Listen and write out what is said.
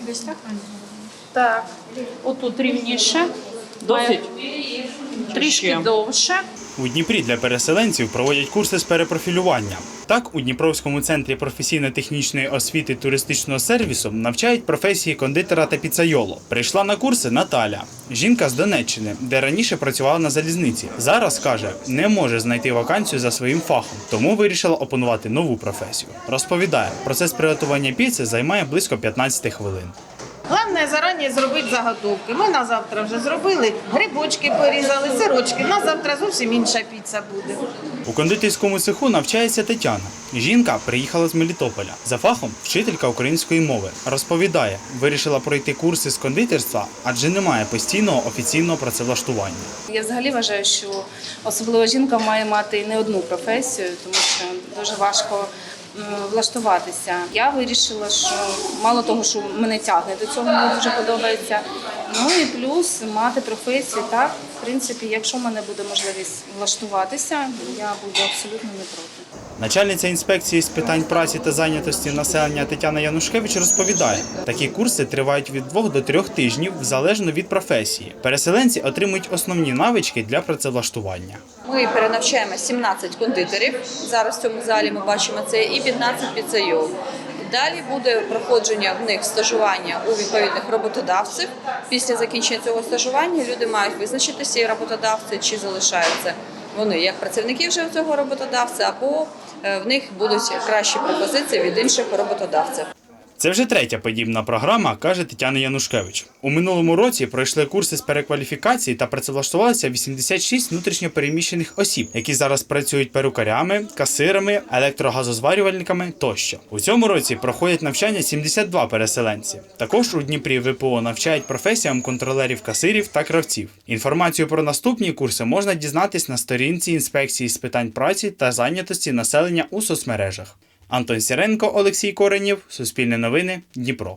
Десь так? Так. Отут рівніше. Досить? Трішки довше. У Дніпрі для переселенців проводять курси з перепрофілювання. Так, у Дніпровському центрі професійно-технічної освіти туристичного сервісу навчають професії кондитера та піцайоло. Прийшла на курси Наталя, жінка з Донеччини, де раніше працювала на залізниці. Зараз каже, не може знайти вакансію за своїм фахом, тому вирішила опанувати нову професію. Розповідає, процес приготування піци займає близько 15 хвилин. Головне зарані зробити заготовки. Ми на завтра вже зробили, грибочки порізали, сирочки. На завтра зовсім інша піца буде. У кондитерському цеху навчається Тетяна. Жінка приїхала з Мелітополя. За фахом вчителька української мови. Розповідає, вирішила пройти курси з кондитерства, адже немає постійного офіційного працевлаштування. Я взагалі вважаю, що особливо жінка має мати не одну професію, тому що дуже важко влаштуватися. Я вирішила, що мало того, що мене тягне до цього, мені дуже подобається. Ну і плюс мати професію. Так, в принципі, якщо в мене буде можливість влаштуватися, я буду абсолютно не проти. Начальниця інспекції з питань праці та зайнятості населення Тетяна Янушкевич розповідає, такі курси тривають від двох до трьох тижнів залежно від професії. Переселенці отримують основні навички для працевлаштування. Ми перенавчаємо 17 кондитерів. Зараз в цьому залі ми бачимо це і 15 піцейол. Далі буде проходження в них стажування у відповідних роботодавців. Після закінчення цього стажування люди мають визначитися і роботодавці, чи залишаються вони як працівники вже цього роботодавця, або е, в них будуть кращі пропозиції від інших роботодавців. Це вже третя подібна програма, каже Тетяна Янушкевич. У минулому році пройшли курси з перекваліфікації та працевлаштувалися 86 внутрішньопереміщених осіб, які зараз працюють перукарями, касирами, електрогазозварювальниками тощо. У цьому році проходять навчання 72 переселенці. Також у Дніпрі ВПО навчають професіям контролерів касирів та кравців. Інформацію про наступні курси можна дізнатись на сторінці інспекції з питань праці та зайнятості населення у соцмережах. Антон Сіренко, Олексій Коренєв, Суспільне новини, Дніпро.